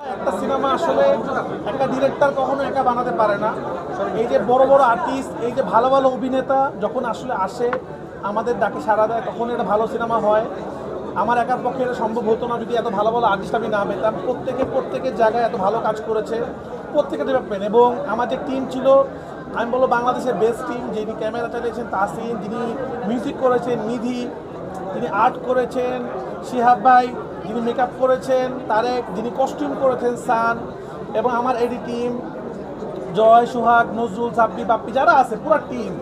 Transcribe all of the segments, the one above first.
একটা সিনেমা আসলে একটা ডিরেক্টর কখনো একা বানাতে পারে না। এই যে বড় বড় আর্টিস্ট এই যে ভালো ভালো অভিনেতা যখন আসলে আসে, আমাদের ডাকে সাড়া দেয়, তখন এটা ভালো সিনেমা হয়। আমার একার পক্ষে এটা সম্ভব হতো না যদি এত ভালো ভালো আর্টিস্ট আমি না পেতাম। প্রত্যেকে প্রত্যেকের জায়গায় এত ভালো কাজ করেছে, প্রত্যেকে ডেভেলপমেন্ট এবং আমার যে টিম ছিল, আমি বলব বাংলাদেশের বেস্ট টিম যিনি ক্যামেরা চালিয়েছেন, তাসিন, যিনি মিউজিক করেছেন, নিধি তিনি আর্ট করেছেন, শিহাব ভাই যিনি মেকআপ করেছেন তারেক যিনি কস্টিউম করেছেন, সান এবং আমার এডি টিম জয়, সুহাগ, নজরুল সাব্বি বাপ্পি, যারা আছে, পুরো টিম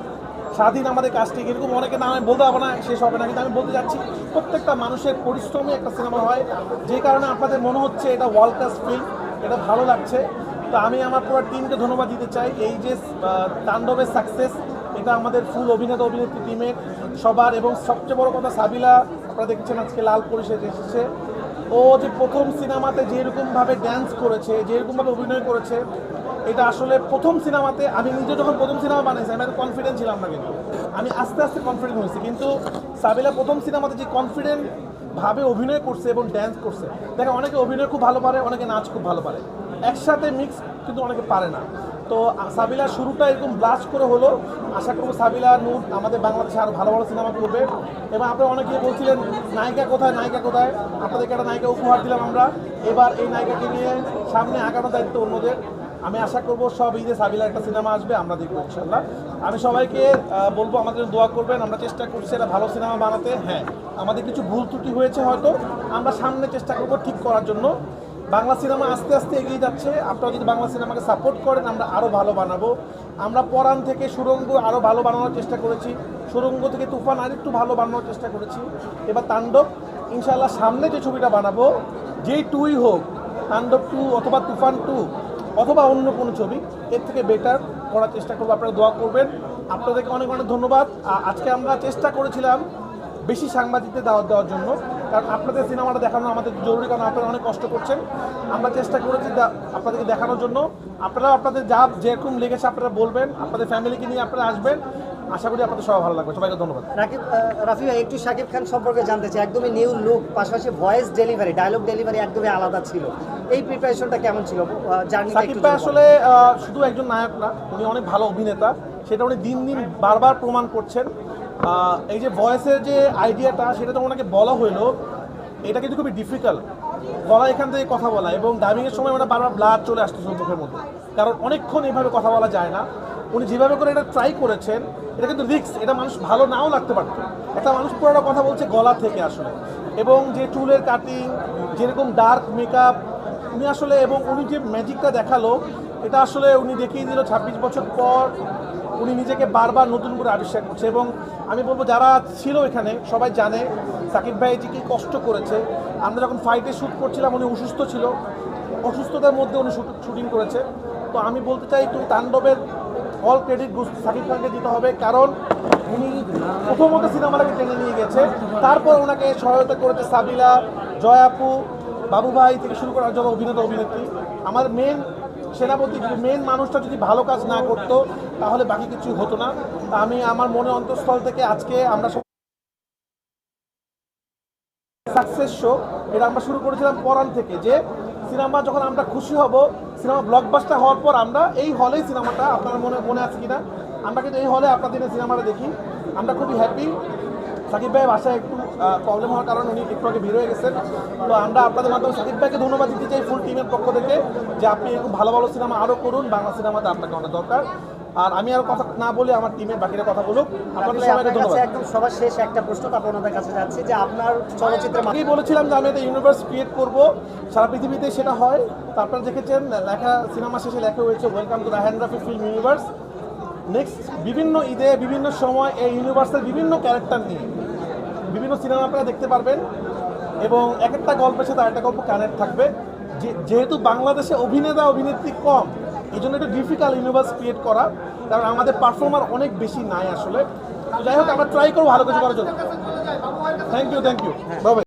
স্বাধীন আমাদের কাজটি এরকম? অনেকে নাম আমি বলতে পারব না, শেষ হবে না, কিন্তু আমি বলতে যাচ্ছি, প্রত্যেকটা মানুষের পরিশ্রমে একটা সিনেমা হয়, যে কারণে আপনাদের মনে হচ্ছে এটা ওয়ার্ল্ড ক্লাস ফিল্ম এটা ভালো লাগছে। তো আমি আমার পুরো টিমকে ধন্যবাদ দিতে চাই, এই যে তাণ্ডবের সাকসেস এটা আমাদের ফুল অভিনেতা, অভিনেত্রী টিমের সবার এবং সবচেয়ে বড় কথা সাবিলা, আপনারা দেখছেন আজকে লাল পরিষদ এসেছে। ও যে প্রথম সিনেমাতে যেরকমভাবে ড্যান্স করেছে, যেরকমভাবে অভিনয় করেছে, এটা আসলে প্রথম সিনেমাতে আমি নিজে যখন প্রথম সিনেমা বানিয়েছি আমি কনফিডেন্ট ছিলাম না কিন্তু। আমি আস্তে আস্তে কনফিডেন্ট হয়েছি, কিন্তু সাবিলা প্রথম সিনেমাতে যে কনফিডেন্টভাবে অভিনয় করছে এবং ড্যান্স করছে, দেখেন অনেকে অভিনয় খুব ভালো পারে, অনেকে নাচ খুব ভালো পারে। একসাথে মিক্স কিন্তু অনেকে পারে না। তো আ- সাবিলা শুরুটা এরকম ব্লাস্ট করে হলো। আশা করব সাবিলা, নূর আমাদের বাংলাদেশে আরও ভালো ভালো সিনেমা করবে। এবং আপনারা অনেকে বলছিলেন, নায়িকা কোথায় নায়িকা কোথায়? আপনাদেরকে একটা নায়িকা উপহার দিলাম আমরা। এবার এই নায়িকাকে নিয়ে সামনে আগানো দায়িত্ব অন্যদের। আমি আশা করব সব ঈদে সাবিলার একটা সিনেমা আসবে, আমরা দেখব ইনশাল্লাহ আমি সবাইকে বলব, আমাদের দোয়া করবেন। আমরা চেষ্টা করছি একটা ভালো সিনেমা বানাতে। হ্যাঁ আমাদের কিছু ভুল ত্রুটি হয়েছে হয়তো। আমরা সামনে চেষ্টা করব ঠিক করার জন্য। বাংলা সিনেমা আস্তে আস্তে এগিয়ে যাচ্ছে। আপনারা যদি বাংলা সিনেমাকে সাপোর্ট করেন, আমরা আরও ভালো বানাবো। আমরা পরাণ থেকে সুরঙ্গ আরও ভালো বানানোর চেষ্টা করেছি। সুরঙ্গ থেকে তুফান আর একটু ভালো বানানোর চেষ্টা করেছি। এবার তাণ্ডব ইনশাল্লাহ সামনে যে ছবিটা বানাবো, যেই টুই হোক, তাণ্ডব টু অথবা তুফান টু, অথবা অন্য কোনো ছবি, এর থেকে বেটার করার চেষ্টা করব। আপনারা দোয়া করবেন। আপনাদেরকে অনেক অনেক ধন্যবাদ। আজকে আমরা চেষ্টা করেছিলাম বেশি সাংবাদিকদের দাওয়াত দেওয়ার জন্য। কারণ আপনাদের সিনেমাটা দেখানো আমাদের জরুরি কারণ আপনারা অনেক কষ্ট করছেন। আমরা চেষ্টা করেছি আপনাদেরকে দেখানোর জন্য। আপনারা আপনাদের যা যেরকম লেগেছে আপনারা বলবেন আপনাদের ফ্যামিলিকে নিয়ে আপনারা আসবেন। আশা করি আপনাদের সবাই ভালো লাগবে। সবাইকে ধন্যবাদ। রাকিব রাফি ভাই একটু শাকিব খান সম্পর্কে জানতে চাই। একদমই নিউ লুক পাশাপাশি ভয়েস ডেলিভারি ডায়লগ ডেলিভারি একদমই আলাদা ছিল। এই প্রিপারেশনটা কেমন ছিল? সাকিব ভাই আসলে শুধু একজন নায়ক না উনি অনেক ভালো অভিনেতা। সেটা উনি দিন দিন বারবার প্রমাণ করছেন। এই যে ভয়েসের যে আইডিয়াটা সেটা তো ওনাকে বলা হইল, এটা কিন্তু খুবই ডিফিকাল্ট গলা এখান থেকে কথা বলা, এবং ডাইভিংয়ের সময় ওনার বারবার ব্লাড চলে আসতেছে ওর মুখের মধ্যে। কারণ অনেকক্ষণ এইভাবে কথা বলা যায় না। উনি যেভাবে করে এটা ট্রাই করেছেন, এটা কিন্তু রিক্স এটা মানুষ ভালো নাও লাগতে পারতো। একটা মানুষ পুরোটা কথা বলছে গলা থেকে আসলে। এবং যে চুলের কাটিং যেরকম ডার্ক মেকআপ উনি আসলে, এবং উনি যে ম্যাজিকটা দেখাল এটা আসলে উনি দেখিয়ে দিল ছাব্বিশ বছর পর উনি নিজেকে বারবার নতুন করে আবিষ্কার করছে এবং আমি বলব যারা ছিল এখানে, সবাই জানে সাকিব ভাই যে কি কষ্ট করেছে। আমরা যখন ফাইটে শ্যুট করছিলাম, উনি অসুস্থ ছিল। অসুস্থতার মধ্যে উনি শুটিং করেছে। তো আমি বলতে চাই একটু তাণ্ডবের অল ক্রেডিট সাকিব খানকে দিতে হবে, কারণ উনি প্রথমত সিনেমাটাকে টেনে নিয়ে গেছে। তারপর ওনাকে সহায়তা করেছে সাবিলা, জয়াপু বাবু ভাই থেকে শুরু করা যাবে অভিনেতা, অভিনেত্রী। আমার মেন সেনাপতি মেন মানুষটা যদি ভালো কাজ না করতো, তাহলে বাকি কিছু হতো না। আমি আমার মনে অন্তঃস্থল থেকে আজকে আমরা সাকসেস শো এটা আমরা শুরু করেছিলাম পরান থেকে, যে সিনেমা যখন আমরা খুশি হব, সিনেমা ব্লকবাস্টার হওয়ার পর আমরা এই হলেই সিনেমাটা আপনার মনে মনে আছে কিনা? আমরা কিন্তু এই হলে আপনাদের সিনেমাটা দেখি। আমরা খুবই হ্যাপি সাকিব ভাই বাসায় একটু প্রবলেম হওয়ার কারণে উনি একটু আগে বের হয়ে গেছেন। তো আমরা আপনাদের মাধ্যমে সাকিব ভাইকে ধন্যবাদ দিতে চাই ফুল টিমের পক্ষ থেকে যে আপনি এরকম ভালো ভালো সিনেমা আরও করুন বাংলা সিনেমাতে আপনাকে অনেক দরকার। আর আমি আর কথা না বলে আমার টিমের বাকিরা কথা বলুক। আপনাদের সবাইকে আপনার ধন্যবাদ। একদম সবার শেষ একটা প্রশ্ন তারপর ওনাদের কাছে যাচ্ছি যে আপনার চলচ্চিত্রের মাধ্যমে আগেই বলেছিলাম যে আমি একটা ইউনিভার্স ক্রিয়েট করব। সারা পৃথিবীতে সেটা হয়। তারপর দেখেছেন লেখা সিনেমা শেষে লেখা হয়েছে ওয়েলকাম টু দ্য হ্যান্ড্রাফি ফিল্ম ইউনিভার্স নেক্সট বিভিন্ন ঈদে বিভিন্ন সময় এই ইউনিভার্সের বিভিন্ন ক্যারেক্টার নিয়ে বিভিন্ন সিনেমা আপনারা দেখতে পারবেন। এবং এক একটা গল্পের সাথে আরেকটা গল্প কানেক্ট থাকবে। যে- যেহেতু বাংলাদেশে অভিনেতা অভিনেত্রী কম এই জন্য একটু ডিফিকাল্ট ইউনিভার্স ক্রিয়েট করা কারণ আমাদের পারফর্মার অনেক বেশি নাই আসলে। তো যাই হোক আমরা ট্রাই করব ভালো কিছু করার জন্য। Thank you thank you bye